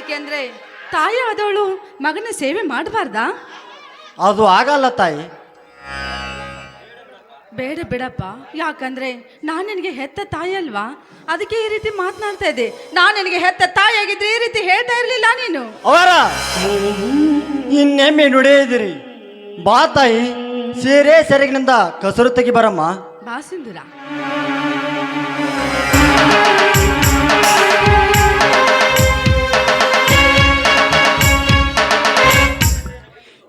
ಯಾಕೆಂದ್ರೆ ತಾಯಿ ಆದವಳು ಮಗನ ಸೇವೆ ಮಾಡಬಾರ್ದಾ? ಅದು ಆಗಲ್ಲ ತಾಯಿ. ಬೇಡ ಬಿಡಪ್ಪ. ಯಾಕಂದ್ರೆ ನಾನು ನಿನಗೆ ಹೆತ್ತ ತಾಯಿ ಅಲ್ವಾ? ಅದಕ್ಕೆ ಈ ರೀತಿ ಮಾತನಾಡ್ತಾ ಇದ್ದೆ. ನಾನು ನಿನಗೆ ಹೆತ್ತ ತಾಯಿ ಆಗಿದ್ರೆ ಈ ರೀತಿ ಹೇಳ್ತಾ ಇರಲಿಲ್ಲ ನೀನು. ಅವರ ಇನ್ನೆಮ್ಮೆ ನುಡಿಯಿದಿರಿ ಬಾ ತಾಯಿ ಸೀರೆ ಸೆರಗಿನಿಂದ ಕಸರು ತೆಗಿ ಬರಮ್ಮ. ಬಾ ಸಿಂಧೂರ.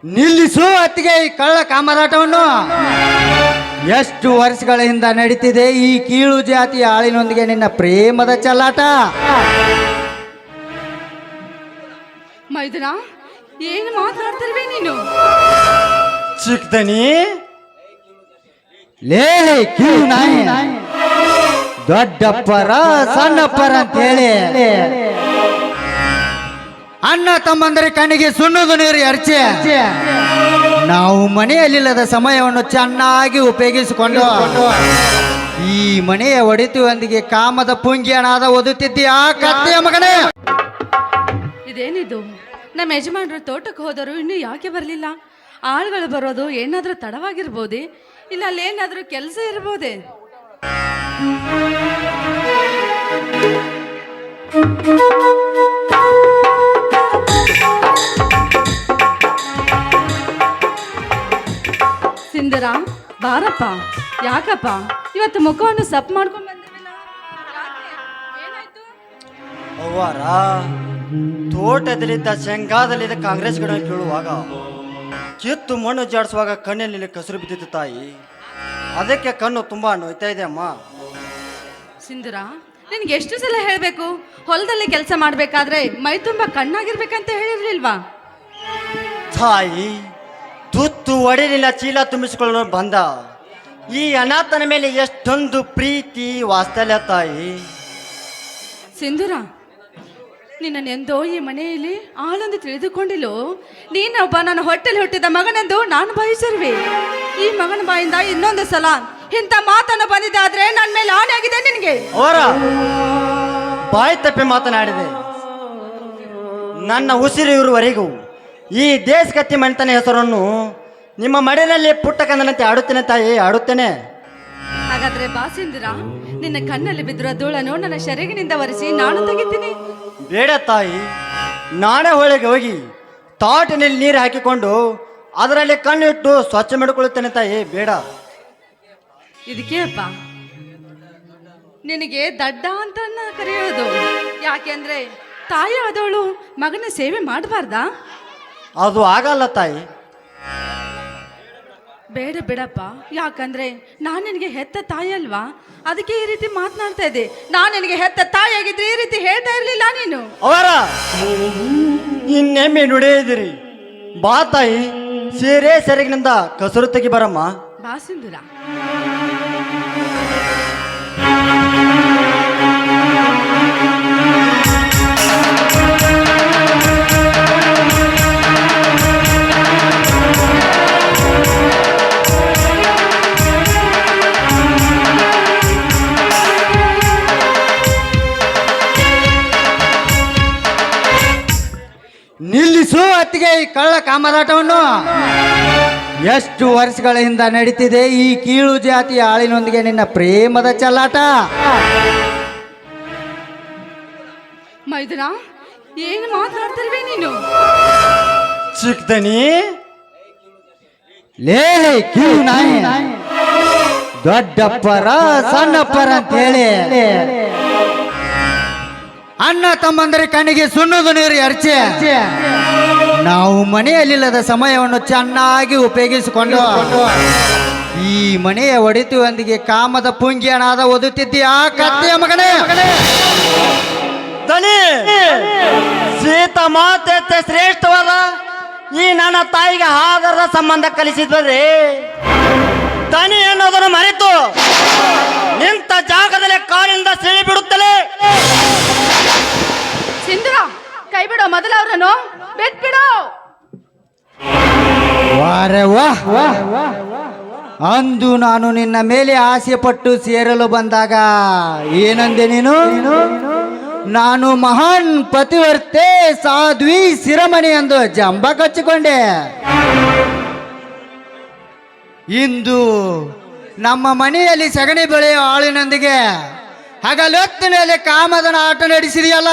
ನಿಲ್ಲಿಸು ಅತ್ತಿಗೆ ಈ ಕಳ್ಳ ಕಾಮರಾಟವನ್ನು. ಎಷ್ಟು ವರ್ಷಗಳ ಹಿಂದ ನಡೀತಿದೆ ಈ ಕೀಳು ಜಾತಿಯ ಆಳಿನೊಂದಿಗೆ ನಿನ್ನ ಪ್ರೇಮದ ಚಲ್ಲಾಟ? ಮೈದನ ಏನು ಮಾತನಾಡ್ತಿರ್ವೆ ನೀನು? ಚಿಕ್ಕದನಿ ಲೇ ಕೀಳು ನಾಯಿ. ದೊಡ್ಡಪ್ಪರ ಸಣ್ಣಪ್ಪರ ಅಂತ ಹೇಳಿ. ಅಣ್ಣ ತಮ್ಮಂದರ ಕಣ್ಣಿಗೆ ಸುಣ್ಣದ ನೀರು ಅರ್ಚೆ ನಾವು ಮನೆಯಲ್ಲಿಲ್ಲದ ಸಮಯವನ್ನು ಚೆನ್ನಾಗಿ ಉಪಯೋಗಿಸಿಕೊಂಡು ಈ ಮನೆಯ ಒಡೆತುವೊಂದಿಗೆ ಕಾಮದ ಪುಂಗಿಯನಾದ ಆ ಕತ್ತೆಯ ಮಗನೇ. ಇದೇನಿದು? ನಮ್ಮ ಯಜಮಾನರು ತೋಟಕ್ಕೆ ಹೋದರು ಇನ್ನು ಯಾಕೆ ಬರಲಿಲ್ಲ? ಆಳುಗಳು ಬರೋದು ಏನಾದರೂ ತಡವಾಗಿರ್ಬೋದೇ? ಇಲ್ಲ ಅಲ್ಲೇನಾದರೂ ಕೆಲಸ ಇರ್ಬೋದೇ? ಬಾರಪ್ಪ ಯಾಕಪ್ಪ? ಇವತ್ತು ಮುಖವನ್ನು ಸಪ್ ಮಾಡ್ಕೊಂಡು ಬಂದಿರಲಿಲ್ಲ ಏನಾಯ್ತು ಅವ್ವಾರ ತೋಟದಲ್ಲಿದ್ದ ಶೇಂಗಾದಲ್ಲಿದ್ದ ಕಾಂಗ್ರೆಸ್ ಗಿಡ ಕೀಳುವಾಗ ಕಿತ್ತು ಮಣ್ಣು ಜಾಡಿಸುವಾಗ ಕಣ್ಣಲ್ಲಿ ಕಸರು ಬಿದ್ದಿತ್ತು ತಾಯಿ. ಅದಕ್ಕೆ ಕಣ್ಣು ತುಂಬಾ ನೋಯ್ತಾ ಇದೆ ಅಮ್ಮ. ಸಿಂಧುರ ನಿನ್ಗೆ ಎಷ್ಟು ಸಲ ಹೇಳಬೇಕು? ಹೊಲದಲ್ಲಿ ಕೆಲಸ ಮಾಡಬೇಕಾದ್ರೆ ಮೈ ತುಂಬ ಕಣ್ಣಾಗಿರ್ಬೇಕಂತ ಹೇಳಿರ್ಲಿಲ್ವಾ? ತಾಯಿ ತುತ್ತು ಒಡೆಯಲಿಲ್ಲ ಚೀಲ ತುಂಬಿಸಿಕೊಳ್ಳಲು ಬಂದ. ಈ ಅನಾಥನ ಮೇಲೆ ಎಷ್ಟೊಂದು ಪ್ರೀತಿ ವಾಸ್ತಲ್ಯ ತಾಯಿ. ಸಿಂಧುರ ನಿನ್ನೆಂದೋ ಈ ಮನೆಯಲ್ಲಿ ಆಳಂದು ತಿಳಿದುಕೊಂಡಿಲ್ಲೋ? ನೀನೊಬ್ಬ ನನ್ನ ಹೊಟ್ಟೆಲಿ ಹುಟ್ಟಿದ ಮಗನೆಂದು ನಾನು ಬಯಸಿರುವೆ ಈ ಮಗನ ಬಾಯಿಂದ ಇನ್ನೊಂದು ಸಲ ಇಂಥ ಮಾತನ್ನು ಬಂದಿದೆ ಆದ್ರೆ ನನ್ನ ಮೇಲೆ ಆಣೆ ಆಗಿದೆ ನಿನಗೆ. ಅವರ ಬಾಯಿ ತಪ್ಪಿ ಮಾತನಾಡಿದೆ. ನನ್ನ ಉಸಿರು ಇರುವವರೆಗೂ ಈ ದೇಶಗತಿ ಮನೆತನ ಹೆಸರನ್ನು ನಿಮ್ಮ ಮಡಿನಲ್ಲಿ ಪುಟ್ಟ ಕಂದನಂತೆ ಆಡುತ್ತೇನೆ ತಾಯಿ ಆಡುತ್ತೇನೆ. ಹಾಗಾದ್ರೆ ಬಾಸಿಂದಿರ ನಿನ್ನ ಕಣ್ಣಲ್ಲಿ ಬಿದ್ದಿರೋ ಧೂಳನ್ನು ನನ್ನ ಶರೀರಿನಿಂದ ಒರೆಸಿ ನಾನು ತೆಗಿತೀನಿ. ಬೇಡ ತಾಯಿ ನಾನೇ ಹೊಳೆಗೆ ಹೋಗಿ ತಾಟಿನಲ್ಲಿ ನೀರು ಹಾಕಿಕೊಂಡು ಅದರಲ್ಲಿ ಕಣ್ಣು ಇಟ್ಟು ಸ್ವಚ್ಛ ಮಾಡಿಕೊಳ್ಳುತ್ತೇನೆ ತಾಯಿ ಬೇಡ. ಇದಕ್ಕೆ ಅಪ್ಪ ನಿನಗೆ ದಡ್ಡ ಅಂತ ಕರೆಯೋದು. ಯಾಕೆಂದ್ರೆ ತಾಯಿ ಆದವಳು ಮಗನ ಸೇವೆ ಮಾಡಬಾರ್ದಾ? ಅದು ಆಗಲ್ಲ ತಾಯಿ ಬೇಡ ಬಿಡಪ್ಪ. ಯಾಕಂದ್ರೆ ನಾನು ನಿನಗೆ ಹೆತ್ತ ತಾಯಿ ಅಲ್ವಾ? ಅದಕ್ಕೆ ಈ ರೀತಿ ಮಾತನಾಡ್ತಾ ಇದ್ದೆ. ನಾನು ನಿನಗೆ ಹೆತ್ತ ತಾಯಿ ಆಗಿದ್ರೆ ಈ ರೀತಿ ಹೇಳ್ತಾ ಇರಲಿಲ್ಲ ನೀನು. ಅವರ ಇನ್ನೆಮ್ಮೆ ನುಡಿಯಿದಿರಿ ಬಾ ತಾಯಿ ಸೀರೆ ಸೆರಗಿನಿಂದ ಕಸರು ತೆಗಿ ಬರಮ್ಮ. ಬಾ ಸಿಂಧುರ. ಈ ಕಳ್ಳ ಕಾಮರಾಟವನ್ನು? ಎಷ್ಟು ವರ್ಷಗಳ ಹಿಂದ ನಡೀತಿದೆ ಈ ಕೀಳು ಜಾತಿಯ ಆಳಿನೊಂದಿಗೆ ನಿನ್ನ ಪ್ರೇಮದ ಚಲ್ಲಾಟ? ಮೈದನ ಏನು ಮಾತಾಡ್ತಿರ್ವೆ ನೀನು? ಚಿಕ್ಕದನಿ ಲೇ ಕೀಳು ನಾಯಿ. ದೊಡ್ಡಪ್ಪರ ಸಣ್ಣಪ್ಪರ ಅಂತ ಹೇಳಿ. ಅಣ್ಣ ತಮ್ಮಂದರೆ ಕಣ್ಣಿಗೆ ಸುಣ್ಣದು ನೀರು ಅರ್ಚೆ ನಾವು ಮನೆಯಲ್ಲಿಲ್ಲದ ಸಮಯವನ್ನು ಚೆನ್ನಾಗಿ ಉಪಯೋಗಿಸಿಕೊಂಡು ಈ ಮನೆಯ ಒಡಿತುವೊಂದಿಗೆ ಕಾಮದ ಪುಂಗಿಯನಾದ ಓದುತ್ತಿದ್ದೀಯ ಕತ್ತೆಯ ಮಗನೇ. ದನಿ ಶ್ವೇತ ಮಾತೆ ಶ್ರೇಷ್ಠವಾದ ಈ ನನ್ನ ತಾಯಿಗೆ ಆಧಾರದ ಸಂಬಂಧ ಕಲಿಸಿದ್ರಿ ದನಿ ಅನ್ನೋದನ್ನು ಮರೆತು ನಿಂತ ಜಾಗದಲ್ಲಿ ಕಾಲಿಂದ ಸಿಳಿ ಬಿಡುತ್ತಲೇ? ಸಿಂಧುರ ಕೈ ಬಿಡೋ ಮೊದಲ ಅವರನ್ನು. ಬಿಟ್ಬಿಡು. ವಾರೆ ವಾ ಅಂದು ನಾನು ನಿನ್ನ ಮೇಲೆ ಆಸೆ ಪಟ್ಟು ಸೇರಲು ಬಂದಾಗ ಏನಂದೆ ನೀನು? ನಾನು ಮಹಾನ್ ಪತಿವರ್ತೆ ಸಾಧ್ವಿ ಸಿರಮಣಿ ಎಂದು ಜಂಬ ಕಚ್ಚಿಕೊಂಡೆ. ಇಂದು ನಮ್ಮ ಮನೆಯಲ್ಲಿ ಸಗಣಿ ಬೆಳೆಯೋ ಆಳಿನೊಂದಿಗೆ ಹಗಲೊತ್ತಿನಲ್ಲಿ ಕಾಮದನ ಆಟ ನಡೆಸಿದೆಯಲ್ಲ?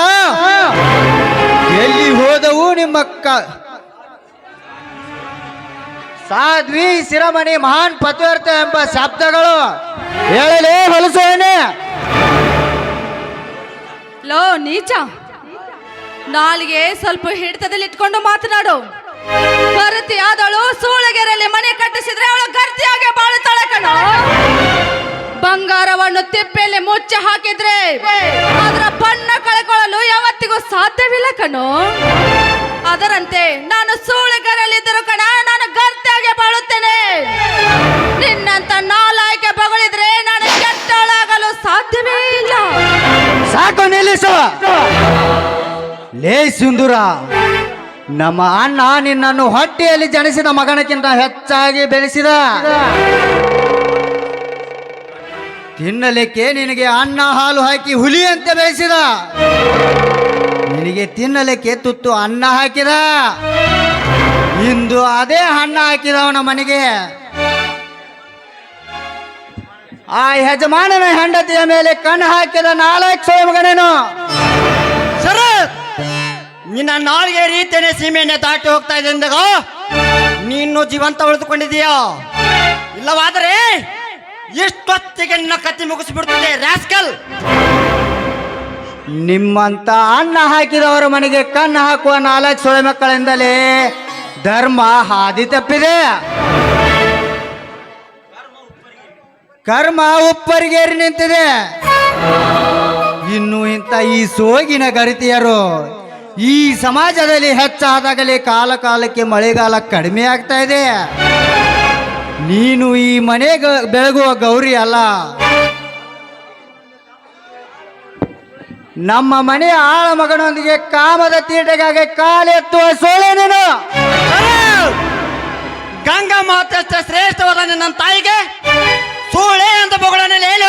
ಎಲ್ಲಿ ಹೋದವು ನಿಮ್ಮ ಕ ಸಾಧ್ವಿ ಶಿರಮಣಿ ಮಹಾನ್ ಪತ್ವರ್ಥ ಎಂಬ ಶಬ್ದಗಳು? ಹೇಳಲೇ ಹೊಲಸೇನೆ ಲೋ, ನೀಚ. ನಾಲಿಗೆ ಸ್ವಲ್ಪ ಹಿಡಿತದಲ್ಲಿ ಇಟ್ಕೊಂಡು ಮಾತನಾಡು. ಆದಳು ಸೂಳಗೆರೆಯಲ್ಲಿ ಮನೆ ಕಟ್ಟಿಸಿದ್ರೆ ಅವಳು ಗರ್ತಿಯಾಗಿ ಬಾಳುತ್ತಾಳೆ ಕಣ ಬಂಗಾರವನ್ನು ತಿಪ್ಪೆಯಲ್ಲಿ ಮುಚ್ಚಿ ಹಾಕಿದ್ರೆ ಅದರ ಬಣ್ಣ ಕಳ್ಕೊಳ್ಳಲು ಯಾವತ್ತಿಗೂ ಸಾಧ್ಯವಿಲ್ಲ ಕಣೋ. ಅದರಂತೆ ನಾನು ಸೂಳೆಗರಲ್ಲಿದ್ದರು ಕಣ, ನಾನು ಗರ್ತಿಯಾಗಿ ಬಾಳುತ್ತೇನೆ. ನಿನ್ನಂತ ನಾಲಾಯ್ಕೆ ಬಗಳಿದ್ರೆ ನಾನು ಕೆಟ್ಟಳಾಗಲು ಸಾಧ್ಯವೇ ಇಲ್ಲ. ಸಾಕು ನಿಲ್ಲಿಸುವ. ಲೇ ಸುಂದರ ನಮ್ಮ ಅಣ್ಣ ನಿನ್ನನ್ನು ಹೊಟ್ಟೆಯಲ್ಲಿ ಜನಿಸಿದ ಮಗನಕ್ಕಿಂತ ಹೆಚ್ಚಾಗಿ ಬೆಳೆಸಿದ. ತಿನ್ನಲಿಕ್ಕೆ ನಿನಗೆ ಅನ್ನ ಹಾಲು ಹಾಕಿ ಹುಲಿಯಂತೆ ಬೆಳೆಸಿದ. ನಿನಗೆ ತಿನ್ನಲಿಕ್ಕೆ ತುತ್ತು ಅನ್ನ ಹಾಕಿದ. ಇಂದು ಅದೇ ಅನ್ನ ಹಾಕಿದವನ ಮನೆಗೆ. ಆ ಯಜಮಾನನ ಹೆಂಡತಿಯ ಮೇಲೆ ಕಣ್ಣು ಹಾಕಿದ ನಾಲ್ಕು ಮಗನೇನು? ನಿನ್ನ ನಾಲ್ಗೆ ರೀತಿಯೇ ಸೀಮೆಯನ್ನ ದಾಟಿ ಹೋಗ್ತಾ ಇದೆ ನೀನು ಜೀವಂತ ಉಳಿದುಕೊಂಡಿದೀಯಾ ಇಲ್ಲವಾದರೆ ಎಷ್ಟೊತ್ತಿಗೆ ನಿನ್ನ ಕತ್ತಿ ಮುಗಿಸ್ಬಿಡ್ತಿದೆ, ರಾಸ್ಕಲ್. ನಿಮ್ಮಂತ ಅನ್ನ ಹಾಕಿದವರ ಮನೆಗೆ ಕಣ್ಣು ಹಾಕುವ ನಾಲ್ಕು ಸೊಳೆ ಮಕ್ಕಳಿಂದಲೇ ಧರ್ಮ ಹಾದಿ ತಪ್ಪಿದೆ. ಕರ್ಮ ಉಪ್ಪರಿಗೇರಿ ನಿಂತಿದೆ. ಇನ್ನು ಇಂಥ ಈ ಸೋಗಿನ ಗರಿತಿಯರು ಈ ಸಮಾಜದಲ್ಲಿ ಹೆಚ್ಚಾದಾಗಲೇ ಕಾಲ ಕಾಲಕ್ಕೆ ಮಳೆಗಾಲ ಕಡಿಮೆ ಆಗ್ತಾ ಇದೆ. ನೀನು ಈ ಮನೆಗೆ ಬೆಳಗುವ ಗೌರಿ ಅಲ್ಲ. ನಮ್ಮ ಮನೆಯ ಆಳ ಮಗನೊಂದಿಗೆ ಕಾಮದ ತೀಟೆಗಾಗಿ ಕಾಲೆತ್ತುವ ಸೋಳೆ ನೀನು. ಗಂಗಾ ಮಾತಷ್ಟ ಶ್ರೇಷ್ಠವಾದ ನನ್ನ ತಾಯಿಗೆ ಸೋಳೆ ಅಂತ ಬೊಗಳನ್ನ ಹೇಳಿ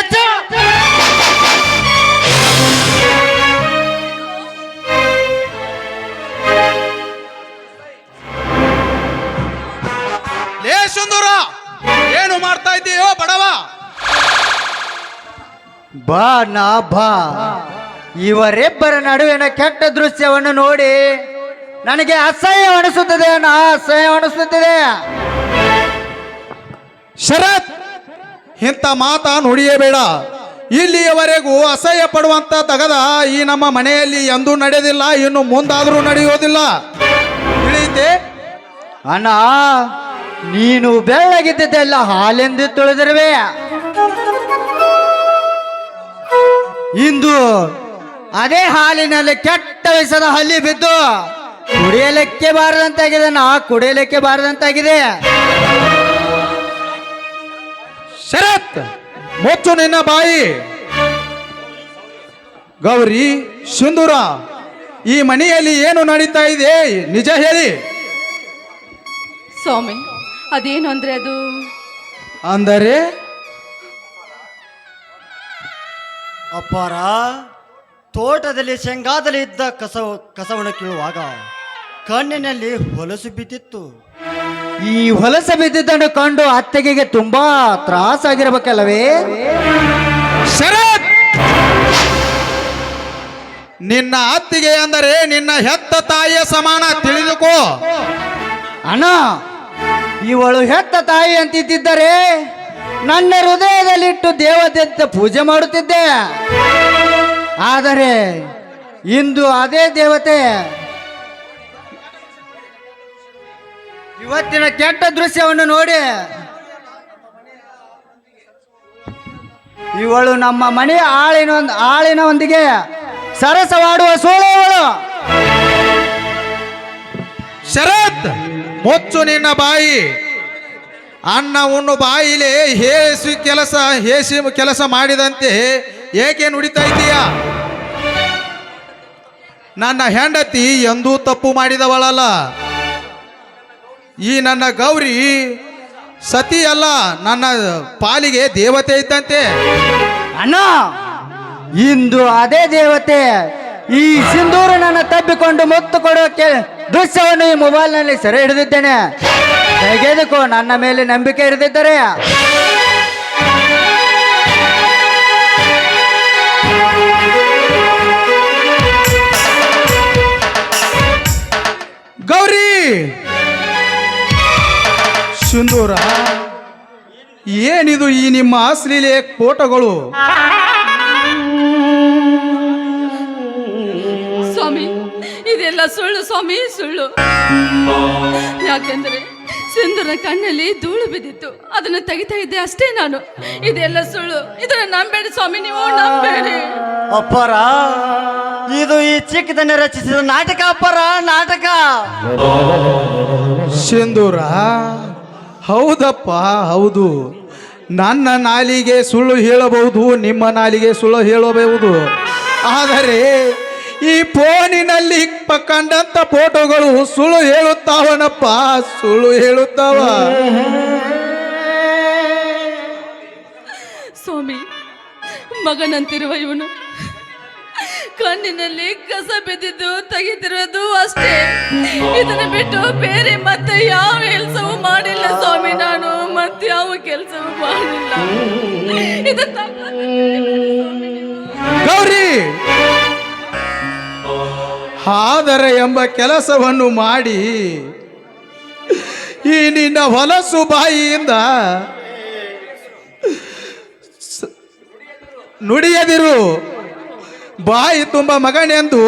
ಸುಂದರ! ಏನು ಮಾಡ್ತಾ ಇದ್ದೀಯೋ ಬಡವ? ಬಾ ನಾ ಬಾ. ಇವರಿಬ್ಬರ ನಡುವಿನ ಕೆಟ್ಟ ದೃಶ್ಯವನ್ನು ನೋಡಿ ನನಗೆ ಅಸಹ್ಯ ಅನಿಸುತ್ತದೆ ನಾ ಅಸಹ್ಯವನಿಸುತ್ತದೆ ಶರತ್ ಇಂಥ ಮಾತ ನುಡಿಯಬೇಡ. ಇಲ್ಲಿಯವರೆಗೂ ಅಸಹ್ಯ ಪಡುವಂತ ತಗದ ಈ ನಮ್ಮ ಮನೆಯಲ್ಲಿ ಎಂದೂ ನಡೆದಿಲ್ಲ ಇನ್ನು ಮುಂದಾದರೂ ನಡೆಯೋದಿಲ್ಲ. ತಿಳಿಯುತ್ತೆ ಅಣ್ಣ ನೀನು ಬೆಳ್ಳಗಿದ್ದೆಲ್ಲ ಹಾಲೆಂದು ತುಳಿದಿರುವೆ. ಇಂದು ಅದೇ ಹಾಲಿನಲ್ಲಿ ಕೆಟ್ಟ ವಿಷದ ಹಲ್ಲಿ ಬಿದ್ದು ಕುಡಿಯಲಿಕ್ಕೆ ಬಾರದಂತಾಗಿದೆ ನಾ ಕುಡಿಯಲಿಕ್ಕೆ ಬಾರದಂತಾಗಿದೆ. ಶರತ್ ಮುಚ್ಚು ನಿನ್ನ ಬಾಯಿ. ಗೌರಿ ಸಿಂಧೂರ ಈ ಮನೆಯಲ್ಲಿ ಏನು ನಡೀತಾ ಇದೆ? ನಿಜ ಹೇಳಿ. ಸ್ವಾಮಿ ಅದೇನು ಅಂದ್ರೆ ಅದು? ಅಂದರೆ? ಅಪ್ಪಾರ ತೋಟದಲ್ಲಿ ಶೇಂಗಾದಲ್ಲಿ ಇದ್ದ ಕಸ ಕಸವನ್ನು ಕೀಳುವಾಗ ಕಣ್ಣಿನಲ್ಲಿ ಹೊಲಸು ಬಿದ್ದಿತ್ತು. ಈ ಹೊಲಸು ಬಿದ್ದಿದ್ದನ್ನು ಕಂಡು ಅತ್ತೆಗೆಗೆ ತುಂಬಾ ತ್ರಾಸಾಗಿರಬೇಕಲ್ಲವೇ? ಶರತ್! ನಿನ್ನ ಅತ್ತಿಗೆ ಅಂದರೆ ನಿನ್ನ ಹೆತ್ತ ತಾಯಿಯ ಸಮಾನ ತಿಳಿದುಕೋ. ಅಣ್ಣ ಇವಳು ಹೆತ್ತ ತಾಯಿ ಅಂತಿದ್ದರೆ ನನ್ನ ಹೃದಯದಲ್ಲಿಟ್ಟು ದೇವತೆ ಪೂಜೆ ಮಾಡುತ್ತಿದ್ದೆ. ಆದರೆ ಇಂದು ಅದೇ ದೇವತೆ ಇವತ್ತಿನ ಕೆಟ್ಟ ದೃಶ್ಯವನ್ನು ನೋಡಿ ಇವಳು ನಮ್ಮ ಮನೆಯ ಆಳಿನ ಆಳಿನ ಒಂದಿಗೆ ಸರಸವಾಡುವ ಸೋಳವಳು ಶರತ್! ಮುಚ್ಚು ನಿನ್ನ ಬಾಯಿ. ಅನ್ನ ಉಣ್ಣು ಬಾಯಿಲೆ ಹೇಸಿ ಕೆಲಸ ಹೇಸಿ ಕೆಲಸ ಮಾಡಿದಂತೆ ಏಕೆ ನುಡಿತಾ ಇದೀಯ ನನ್ನ ಹೆಂಡತಿ ಎಂದೂ ತಪ್ಪು ಮಾಡಿದವಳಲ್ಲ. ಈ ನನ್ನ ಗೌರಿ ಸತಿ ಅಲ್ಲ, ನನ್ನ ಪಾಲಿಗೆ ದೇವತೆ ಇದ್ದಂತೆ. ಅಣ್ಣ, ಇಂದು ಅದೇ ದೇವತೆ. ಈ ಸಿಂಧೂರ ನನ್ನ ತಬ್ಬಿಕೊಂಡು ಮುತ್ತು ಕೊಡೋಕೆ ದೃಶ್ಯವನ್ನು ಈ ಮೊಬೈಲ್ನಲ್ಲಿ ಸೆರೆ ಹಿಡಿದಿದ್ದೇನೆ. ತೆಗೆದುಕೋ, ನನ್ನ ಮೇಲೆ ನಂಬಿಕೆ ಇರದಿದ್ದರೆ. ಗೌರಿ! ಸಿಂಧೂರ, ಏನಿದು ಈ ನಿಮ್ಮ ಅಶ್ಲೀಲೆ ಫೋಟೋಗಳು ಸುಳ್ಳು ಸ್ವಾಮಿ ಸುಳ್ಳು. ಯಾಕೆಂದ್ರೆ ಸುಂದರ ಕಣ್ಣಲ್ಲಿ ಧೂಳು ಬಿದ್ದಿತ್ತು. ಅದನ್ನ ತೆಗಿತಾ ಇದ್ದೆ ಅಷ್ಟೇ ನಾನು. ಇದೆಲ್ಲ ಸುಳ್ಳು. ಇದನ್ನ ನಂಬೇಡಿ ಸ್ವಾಮಿ ನೀವು ನಂಬೇಡಿ. ಅಪ್ಪರ ಇದು ಈ ಚಿಕ್ಕದನ್ನ ರಚಿಸಿದ ನಾಟಕ ಅಪ್ಪರ ನಾಟಕ. ಸಿಂಧೂರ ಹೌದಪ್ಪ ಹೌದು. ನನ್ನ ನಾಲಿಗೆ ಸುಳ್ಳು ಹೇಳಬಹುದು ನಿಮ್ಮ ನಾಲಿಗೆ ಸುಳ್ಳು ಹೇಳಬಹುದು. ಆದರೆ ಈ ಫೋನಿನಲ್ಲಿ ಕಂಡಂತ ಫೋಟೋಗಳು ಸುಳ್ಳು ಹೇಳುತ್ತಾವನಪ್ಪ, ಸುಳ್ಳು ಹೇಳುತ್ತಾವ. ಸ್ವಾಮಿ, ಮಗನಂತಿರುವ ಇವನು ಕಣ್ಣಿನಲ್ಲಿ ಕಸ ಬಿದ್ದಿದ್ದು ತೆಗೆದಿರೋದು ಅಷ್ಟೇ. ಇದನ್ನ ಬಿಟ್ಟು ಬೇರೆ ಮತ್ತೆ ಯಾವ ಕೆಲಸವೂ ಮಾಡಿಲ್ಲ ಸ್ವಾಮಿ. ನಾನು ಮತ್ತೆ ಯಾವ ಕೆಲಸವೂ ಮಾಡಿಲ್ಲ. ಆದರೆ ಎಂಬ ಕೆಲಸವನ್ನು ಮಾಡಿ ಈ ನಿನ್ನ ಹೊಲಸು ಬಾಯಿಯಿಂದ ನುಡಿಯದಿರು. ಬಾಯಿ ತುಂಬ ಮಗನೆಂದು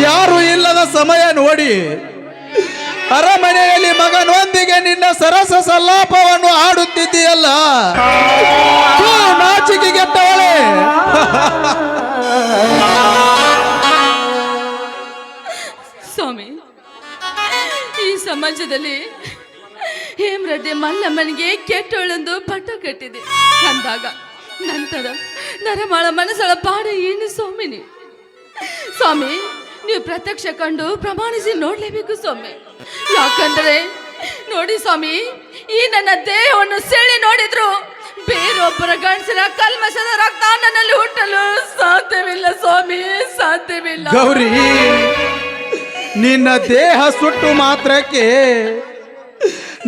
ಯಾರು ಇಲ್ಲದ ಸಮಯ ನೋಡಿ ಅರಮನೆಯಲ್ಲಿ ಮಗನೊಂದಿಗೆ ನಿನ್ನ ಸರಸ ಸಲ್ಲಾಪವನ್ನು ಆಡುತ್ತಿದ್ದೀಯಲ್ಲ. ನಾಚಿಕೆಗೆಟ್ಟವಳೇ. ಸಮಾಜದಲ್ಲಿ ಹೇಮರೆಡ್ಡಿ ಮಲ್ಲಮ್ಮನಿಗೆ ಕೆಟ್ಟೊಳೆಂದು ಪಟ್ಟ ಕಟ್ಟಿದೆ. ಅಂದಾಗ ನಂತರ ನರಮಾಳ ಮನಸ್ಸಳ ಪಾಡ ಏನು ಸ್ವಾಮಿನಿ? ಸ್ವಾಮಿ, ನೀವು ಪ್ರತ್ಯಕ್ಷ ಕಂಡು ಪ್ರಮಾಣಿಸಿ ನೋಡ್ಲೇಬೇಕು ಸ್ವಾಮಿ. ಯಾಕಂದ್ರೆ ನೋಡಿ ಸ್ವಾಮಿ, ಈ ನನ್ನ ದೇಹವನ್ನು ಸೆಳೆ ನೋಡಿದ್ರು ಬೇರೊಬ್ಬರ ಗಣಸಿನ ಕಲ್ಮಶದ ರಕ್ತ ನನ್ನಲ್ಲಿ ಹುಟ್ಟಲು ಸಾಧ್ಯವಿಲ್ಲ ಸ್ವಾಮಿ, ಸಾಧ್ಯವಿಲ್ಲ. ಗೌರಿ ನಿನ್ನ ದೇಹ ಸುಟ್ಟು ಮಾತ್ರಕ್ಕೆ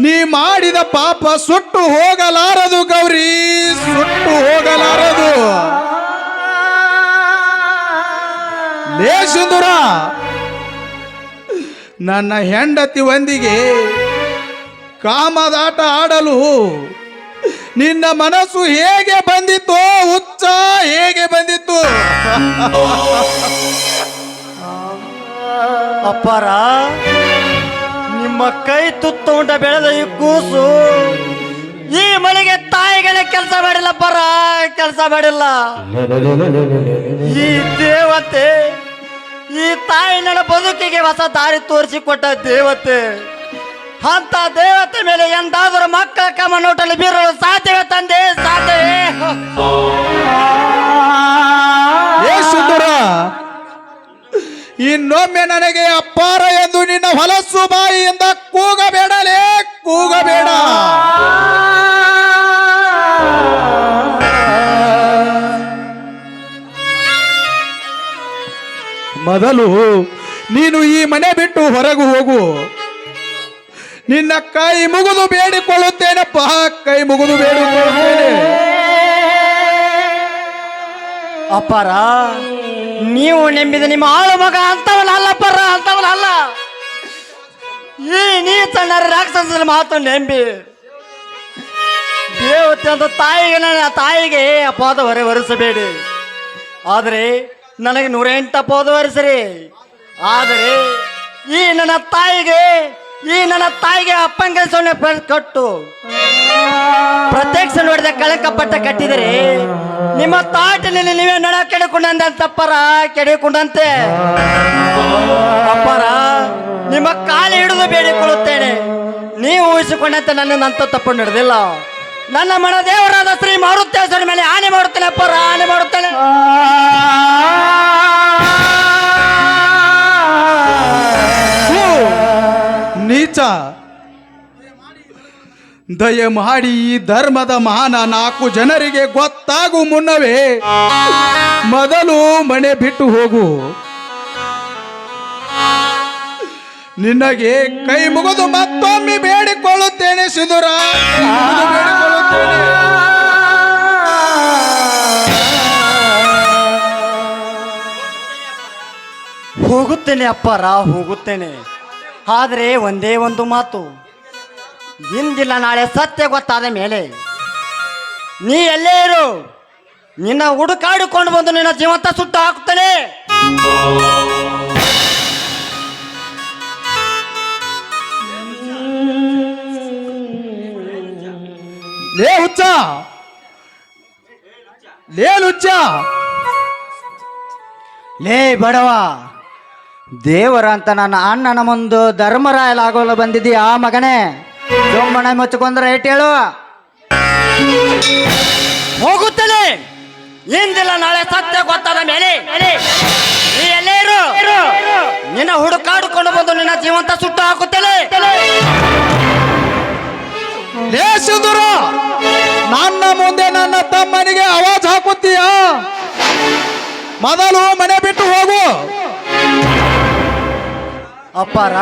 ನೀ ಮಾಡಿದ ಪಾಪ ಸುಟ್ಟು ಹೋಗಲಾರದು, ಗೌರಿ. ಸುಟ್ಟು ಹೋಗಲಾರದು. ಲೇ ಸುಂದರ ನನ್ನ ಹೆಂಡತಿ ಒಂದಿಗೆ ಕಾಮದಾಟ ಆಡಲು ನಿನ್ನ ಮನಸ್ಸು ಹೇಗೆ ಬಂದಿತ್ತು, ಹುಚ್ಚ ಹೇಗೆ ಬಂದಿತ್ತು? ಅಪ್ಪರ, ನಿಮ್ಮ ಕೈ ತುತ್ತುಂಡ ಬೆಳೆದ ಈ ಕೂಸು, ಈ ಮಳೆಗೆ ತಾಯಿಗಳೇ ಕೆಲಸ ಮಾಡಿಲ್ಲ ಪರ, ಕೆಲಸ ಮಾಡಿಲ್ಲ. ಈ ದೇವತೆ, ಈ ತಾಯಿ ನನ್ನ ಬದುಕಿಗೆ ಹೊಸ ದಾರಿ ತೋರಿಸಿಕೊಟ್ಟ ದೇವತೆ ಅಂತ ದೇವತೆ ಮೇಲೆ ಎಂದಾದರೂ ಮಕ್ಕಳ ಕಮ ನೋಟಲ್ಲಿ ಬೀರಲು ಸಾಧ್ಯವೇ ತಂದೆ, ಸಾಧ್ಯವೇ? ಇನ್ನೊಮ್ಮೆ ನನಗೆ ಅಪ್ಪಾರ ಎಂದು ನಿನ್ನ ಹೊಲಸು ಬಾಯಿಯಿಂದ ಕೂಗಬೇಡಲೇ, ಕೂಗಬೇಡ. ಮೊದಲು ನೀನು ಈ ಮನೆ ಬಿಟ್ಟು ಹೊರಗೆ ಹೋಗು. ನಿನ್ನ ಕೈ ಮುಗಿದು ಬೇಡಿಕೊಳ್ಳುತ್ತೇನಪ್ಪ, ಕೈ ಮುಗಿದು ಬೇಡಿಕೊಳ್ಳುತ್ತೇನೆ. ಅಪ್ಪಾರ ನೀವು ನೆಂಬಿದ ನಿಮ್ಮ ಆಳು ಮಗ ಅಂತವಲ್ಲ ಅಲ್ಲಪ್ಪರ ಅಂತವಲ್ಲ ಅಲ್ಲ. ಈ ತನ್ನ ರಾಕ್ಷಸನ ಮಾತು ನೆಂಬಿ. ದೇವತೆ ಅಂತ ತಾಯಿಗೆ ನನ್ನ ತಾಯಿಗೆ ಅಪಾದ ಹೊರೆ ಹೊರಿಸಬೇಡಿ. ಆದರೆ ನನಗೆ ನೂರೆಂಟು ಅಪಾದ ಹೊರಿಸ್ರಿ. ಆದರೆ ಈ ನನ್ನ ತಾಯಿಗೆ, ಈ ನನ್ನ ತಾಯಿಗೆ ಅಪ್ಪಂಗೆ ಸೊನ್ನೆ ಕಟ್ಟು. ಪ್ರತ್ಯಕ್ಷ ನೋಡಿದ ಕಳಕಪಟ್ಟ ಕಟ್ಟಿದರೆ, ನಿಮ್ಮ ತಾಟಿನಲ್ಲಿ ನೀವೇ ನಡ ಕೆಡಕೊಂಡಂತೆ ತಪ್ಪರ ಕೆಡಕೊಂಡಂತೆ. ಅಪ್ಪರ, ನಿಮ್ಮ ಕಾಲು ಹಿಡಿದು ಬೇಡಿಕೊಳ್ಳುತ್ತೇನೆ. ನೀವು ಊಹಿಸಿಕೊಂಡಂತೆ ನನ್ನ ನಂತ ತಪ್ಪು ನಡೆದಿಲ್ಲ. ನನ್ನ ಮನ ದೇವರಾದ ಶ್ರೀ ಮಾರುತ್ತೇಶ್ವರ ಮೇಲೆ ಹಾನಿ ಮಾಡುತ್ತೇನೆ ಅಪ್ಪರ ಹಾನಿ ಮಾಡುತ್ತೇನೆ. ನೀಚ. ದಯಮಾಡಿ ಈ ಧರ್ಮದ ಮಹಾನ ನಾಲ್ಕು ಜನರಿಗೆ ಗೊತ್ತಾಗು ಮುನ್ನವೇ. ಮೊದಲು ಮನೆ ಬಿಟ್ಟು ಹೋಗು. ನಿನಗೆ ಕೈ ಮುಗಿದು ಮತ್ತೊಮ್ಮೆ ಬೇಡಿಕೊಳ್ಳುತ್ತೇನೆ ಸಿದುರ. ಹೋಗುತ್ತೇನೆ ಅಪ್ಪಾರ ಹೋಗುತ್ತೇನೆ. ಆದರೆ ಒಂದೇ ಒಂದು ಮಾತು. ಇಂದಿಲ್ಲ ನಾಳೆ ಸತ್ಯ ಗೊತ್ತಾದ ಮೇಲೆ. ನೀ ಎಲ್ಲೇ ಇರು. ನಿನ್ನ ಹುಡುಕಾಡಿಕೊಂಡು ಬಂದು ನಿನ್ನ ಜೀವಂತ ಸುಟ್ಟು ಹಾಕ್ತಾನೆ. ಲೇ ಹುಚ್ಚ. ಲೇ ಹುಚ್ಚ ಲೇ ಬಡವ ದೇವರ ಅಂತ ನನ್ನ ಅಣ್ಣನ ಮುಂದೆ ಧರ್ಮರಾಯಲಾಗಲು ಬಂದಿದ್ದೀಯ ಆ ಮಗನೇ? ಸುಮ್ಮನೆ ಮುಚ್ಚಿಕೊಂಡ್ರೆ ಏಟ್ ಹೇಳು ಹೋಗುತ್ತೇನೆ ಇಂದಿಲ್ಲ ನಾಳೆ ಸತ್ಯ ಗೊತ್ತಾದ ಮೇಲೆ ನೀ ಎಲ್ಲೇ ಇರು. ನಿನ್ನ ಹುಡುಕಾಡಿಕೊಂಡು ಬಂದು ನಿನ್ನ ಜೀವಂತ ಸುಟ್ಟು ಹಾಕುತ್ತೇನೆ ಲೇ ನನ್ನ ಮುಂದೆ ನನ್ನ ತಮ್ಮನಿಗೆ ಆವಾಜ್ ಹಾಕುತ್ತೀಯ? ಮೊದಲು ಮನೆ ಬಿಟ್ಟು ಹೋಗು. ಅಪ್ಪಾರ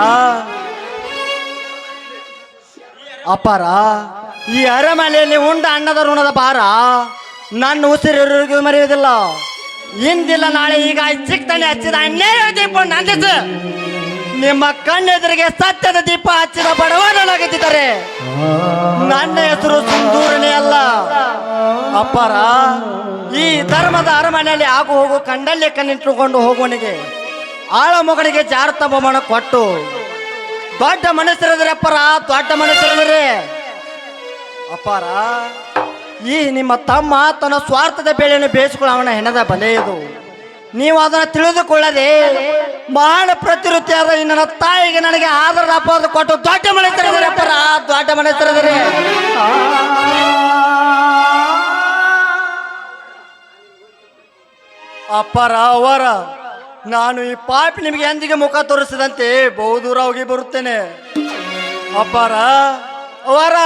ಅಪ್ಪಾರ? ಈ ಅರಮನೆಯಲ್ಲಿ ಉಂಡ ಅಣ್ಣದ ಋಣದ ಭಾರ. ನನ್ನ ಉಸಿರಿಗೂ ಮರೆಯುವುದಿಲ್ಲ. ಇಂದಿಲ್ಲ ನಾಳೆ ಈಗ ಚಿಕ್ಕ ಚಿಕ್ಕತನೆ ಹಚ್ಚಿದ ಅನ್ಯಾಯ ದೀಪ ನಂದಿಸು. ನಿಮ್ಮ ಕಣ್ಣೆದುರಿಗೆ ಸತ್ಯದ ದೀಪ ಹಚ್ಚಿದ ಬಡವನಾಗಿದ್ದಾರೆ ನನ್ನ ಹೆಸರು ಸುಂದೂರನೇ ಅಲ್ಲ. ಅಪ್ಪಾರ, ಈ ಧರ್ಮದ ಅರಮನೆಯಲ್ಲಿ ಆಗು ಹೋಗು ಕಂಡಲ್ಲಿ ಕಣ್ಣಿಟ್ಟುಕೊಂಡು ಹೋಗುವನಿಗೆ ಆಳ ಮಗನಿಗೆ ಜಾರತ ಬಹುಮಾನ ಕೊಟ್ಟು ದೊಡ್ಡ ಅಪ್ಪರ, ದೊಡ್ಡ ಮನುಷ್ಯರದ್ರೆ. ಅಪ್ಪಾರ, ಈ ನಿಮ್ಮ ತಮ್ಮ ತನ್ನ ಸ್ವಾರ್ಥದ ಬೆಳೆಯನ್ನು ಬೇಯಿಸಿಕೊಳ್ಳೋ ಹೆಣದ ಬಲೆ ಇದು. ನೀವು ಅದನ್ನು ತಿಳಿದುಕೊಳ್ಳದೆ ಬಹಳ ಪ್ರತಿವೃತ್ತಿಯಾದ ನನ್ನ ತಾಯಿಗೆ ನನಗೆ ಆಧಾರದ ಅಪವಾದ ಕೊಟ್ಟು ದೊಡ್ಡ ಮನುಷ್ಯರದ್ರೆ ಅಪ್ಪರ, ದೊಡ್ಡ ಮನುಷ್ಯರದ್ರೆ. ಅಪ್ಪರ ಅವರ ನಾನು ಈ ಪಾಪಿ ನಿಮಗೆ ಎಂದಿಗೆ ಮುಖ ತೋರಿಸಿದಂತೆ ಬಹುದೂರ ಹೋಗಿ ಬರುತ್ತೇನೆ. ಅಪ್ಪಾರ, ಅವರ.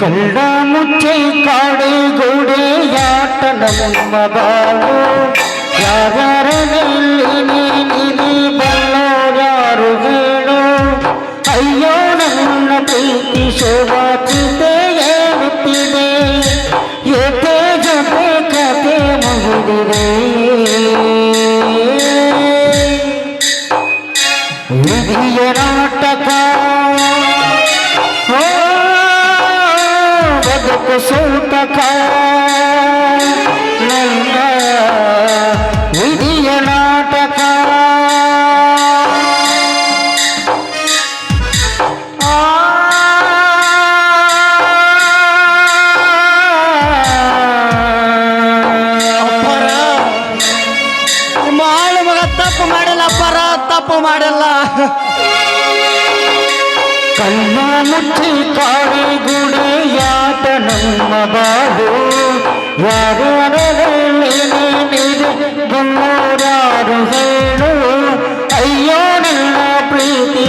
ಕಳ್ಳ ಮುಚ್ಚಿ ಕಾಡಿ ಗುಡಿಯಾಟ ನಮ್ಮ ಬಾಳು. ಯಾರ್ಯಾರ ಬಲ್ಲೋರ್ಯಾರು ಹೇಳು ಅಯ್ಯೋ, ನನ್ನ ಪ್ರೀತಿ ಶೋಭಾಚಿತೆ ಏನುತ್ತಿದೆ? ಏಕೆ ಜೊತೆ ಕತೆ ಮುಗಿದಿದೆ? ये नाटक बदकुशल तक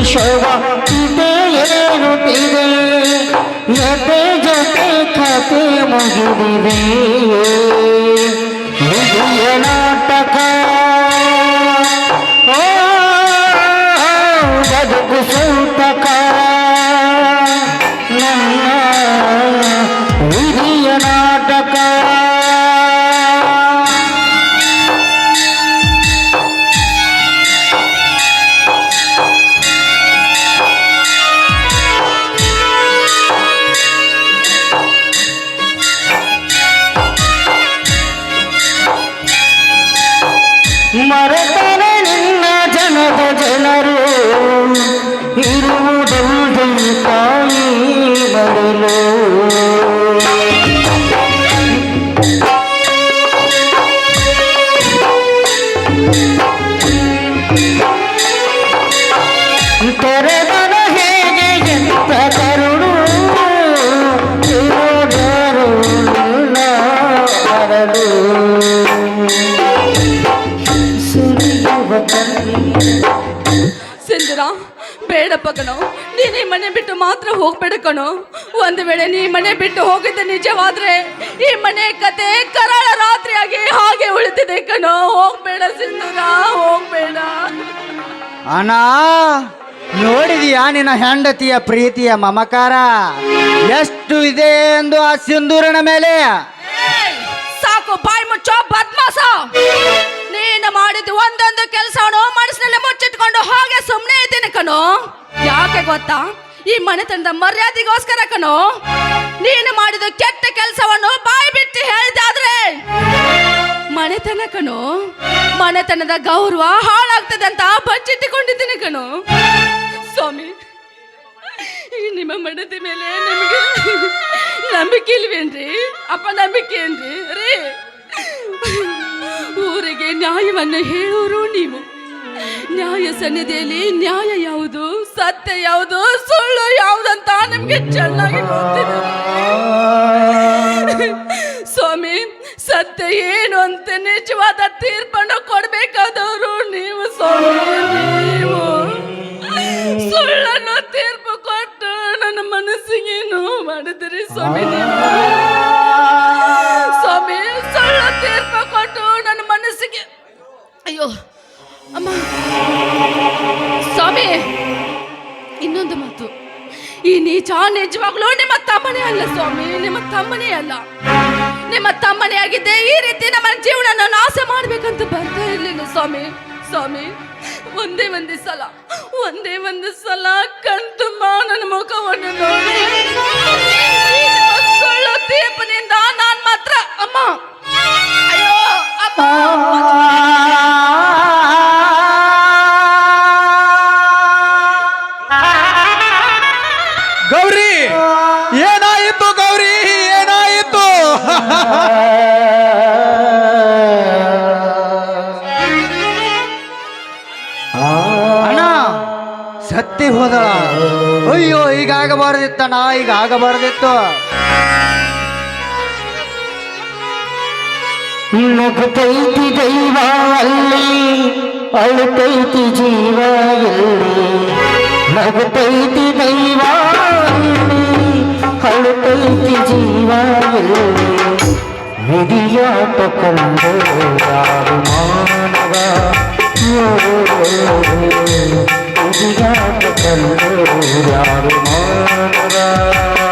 ಪ್ರೀತಿ ಶೋಭ. ಇದೆ ಏನು ಇದೆ? ಎದೆ ಜೊತೆ ಕತೆ ಮುಗಿದಿದೆ. ವಿಧಿಯ ನಾಟಕ मरता ಕಣೋ ನೀನು ಈ ಮನೆ ಬಿಟ್ಟು ಮಾತ್ರ ಹೋಗ್ಬೇಡ ಕಣೋ. ಒಂದು ವೇಳೆ ನೀ ಮನೆ ಬಿಟ್ಟು ಹೋಗಿದ್ದ ನಿಜವಾದ್ರೆ ಈ ಮನೆ ಕತೆ ಕರಾಳ ರಾತ್ರಿಯಾಗಿ ಹಾಗೆ ಉಳಿತಿದೆ ಕಣೋ. ಹೋಗ್ಬೇಡ ಸಿಂಧುರ ಹೋಗ್ಬೇಡ. ಅಣ್ಣ ನೋಡಿದೀಯಾ ನಿನ್ನ ಹೆಂಡತಿಯ ಪ್ರೀತಿಯ ಮಮಕಾರ? ಎಷ್ಟು ಇದೆ ಎಂದು ಆ ಸಿಂಧೂರನ ಮೇಲೆ? ಸಾಕು ಬಾಯಿ ಮುಚ್ಚೋ ಬದ್ಮಾಸ. ನೀನು ಮಾಡಿದ ಒಂದೊಂದು ಕೆಲಸವನ್ನು ಮನಸ್ಸಿನಲ್ಲಿ ಮುಚ್ಚಿಟ್ಕೊಂಡು ಹಾಗೆ ಸುಮ್ಮನೆ ಇದ್ದೀನಿ ಕಣೋ. ಯಾಕೆ ಗೊತ್ತಾ? ಈ ಮನೆತನದ ಮರ್ಯಾದೆಗೋಸ್ಕರ ಕಣೋ. ನೀನು ಮಾಡಿದ ಕೆಟ್ಟ ಕೆಲಸವನ್ನು ಬಾಯಿ ಬಿಟ್ಟು ಹೇಳಿದಾದ್ರೆ ಮನೆತನ ಕಣೋ, ಮನೆತನದ ಗೌರವ ಹಾಳಾಗ್ತದೆ ಅಂತ ಬಚ್ಚಿಟ್ಟುಕೊಂಡಿದ್ದೀನಿ ಕಣೋ. ಸ್ವಾಮಿ, ಈ ನಿಮ್ಮ ಮಡದಿ ಮೇಲೆ ನಿಮಗೆ ನಂಬಿಕೆ ಇಲ್ವೇನ್ರಿ ಅಪ್ಪ ನಂಬಿಕೆ ಏನ್ರಿ? ರೀ. ಊರಿಗೆ ನ್ಯಾಯವನ್ನು ಹೇಳೋರು ನೀವು. ನ್ಯಾಯ ಸನ್ನಿಧಿಯಲ್ಲಿ ನ್ಯಾಯ ಯಾವುದು? ಸತ್ಯ ಯಾವುದು? ಸುಳ್ಳು ಯಾವುದಂತ ನಿಮ್ಗೆ ಚೆನ್ನಾಗಿ ಗೊತ್ತಿದೆ. ಸ್ವಾಮಿ, ಸತ್ಯ ಏನು ಅಂತ ನಿಜವಾದ ತೀರ್ಪನ್ನು ಕೊಡ್ಬೇಕಾದವರು ನೀವು ಸ್ವಾಮಿ, ನೀವು. ಸುಳ್ಳನ್ನು ತೀರ್ಪು ಕೊಟ್ಟು ನನ್ನ ಮನಸ್ಸಿಗೆ ಏನು ಮಾಡಿದ್ರಿ ಸ್ವಾಮಿ ಸ್ವಾಮಿ, ಸುಳ್ಳು ತೀರ್ಪು ಕೊಟ್ಟು ನನ್ನ ಮನಸ್ಸಿಗೆ ಅಯ್ಯೋ. ಅಮ್ಮ. ಸ್ವಾಮಿ, ಇನ್ನೊಂದು ಮಾತು. ಈ ನೀಚ ನಿಜವಾಗ್ಲೂ ನಿಮ್ಮ ತಮ್ಮನೇ ಅಲ್ಲ ಸ್ವಾಮಿ, ನಿಮ್ಮ ತಮ್ಮನೇ ಅಲ್ಲ. ನಿಮ್ಮ ತಮ್ಮನೇ ಆಗಿದ್ದೆ ಈ ರೀತಿ ನಮ್ಮ ಜೀವನ ನಾಶ ಮಾಡ್ಬೇಕಂತ ಬರ್ತಾ ಇರ್ಲಿಲ್ಲ ಸ್ವಾಮಿ. ಸ್ವಾಮಿ, ಒಂದೇ ಒಂದೇ ಸಲ, ಒಂದೇ ಒಂದು ಸಲ ಕಂತು ನನ್ನ ಮುಖವನ್ನು ನೋಡಿ. ತೀರ್ಪಿನಿಂದ ನಾನ್ ಮಾತ್ರ, ಅಮ್ಮ. ಅಯ್ಯೋ ಅಮ್ಮ ಹೋದಳ. ಅಯ್ಯೋ ಈಗ ಆಗಬಾರ್ದಿತ್ತಣ್ಣ ಈಗ ಆಗಬಾರ್ದಿತ್ತು ನಗತೈತಿ ದೈವ ಅಲ್ಲಿ ಅಳುತೈತಿ ಜೀವ ಎಲ್ಲಿ ನಗತೈತಿ ದೈವ ಅಲ್ಲಿ ಅಳುತೈತಿ ಜೀವ ಎಲ್ಲಿ ವಿಧಿಯಾಟ ಕಂಡು ಮಾನವ দুনিয়া কত মন